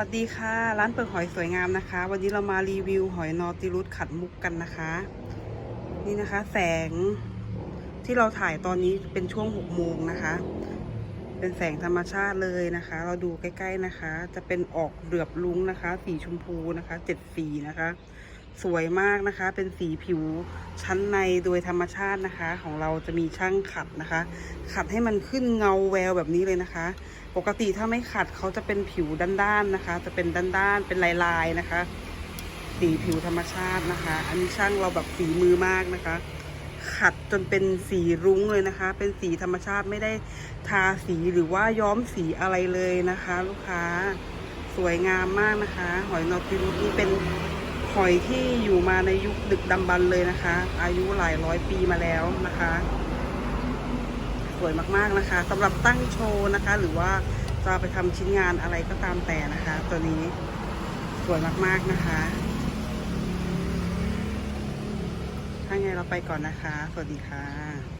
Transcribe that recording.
วัสดีค่ะ ร้านเปิดหอยสวยงามนะคะ วันนี้เรามารีวิวหอยนอติรุสขัดมุกกันนะคะ นี่นะคะ แสงที่เราถ่ายตอนนี้เป็นช่วงหกโมงนะคะ เป็นแสงธรรมชาติเลยนะคะ เราดูใกล้ ๆนะคะ จะเป็นออกเหลือบลุ้งนะคะ สีชมพูนะคะเจ็ดสีนะคะ สวยมากนะคะ เป็นสีผิวชั้นในโดยธรรมชาตินะคะ ของเราจะมีช่างขัดนะคะ ขัดให้มันขึ้นเงาแววแบบนี้เลยนะคะ ปกติถ้าไม่ขัดเขาจะเป็นผิวด้านๆนะคะ จะเป็นด้านๆเป็นลายๆนะคะ สีผิวธรรมชาตินะคะ อันนี้ช่างเราแบบฝีมือมากนะคะ ขัดจนเป็นสีรุ้งเลยนะคะ เป็นสีธรรมชาติไม่ได้ทาสีหรือว่าย้อมสีอะไรเลยนะคะ ลูกค้าสวยงามมากนะคะ หอยนอติรุสนี่เป็น หอยที่อยู่มาในยุคดึกดำบรรพ์เลยนะคะ อายุหลายร้อยปีมาแล้วนะคะ สวยมากๆนะคะสำหรับตั้งโชว์นะคะ หรือว่าจะไปทำชิ้นงานอะไรก็ตามแต่นะคะ ตัวนี้สวยมากๆนะคะ ถ้าไงเราไปก่อนนะคะ สวัสดีค่ะ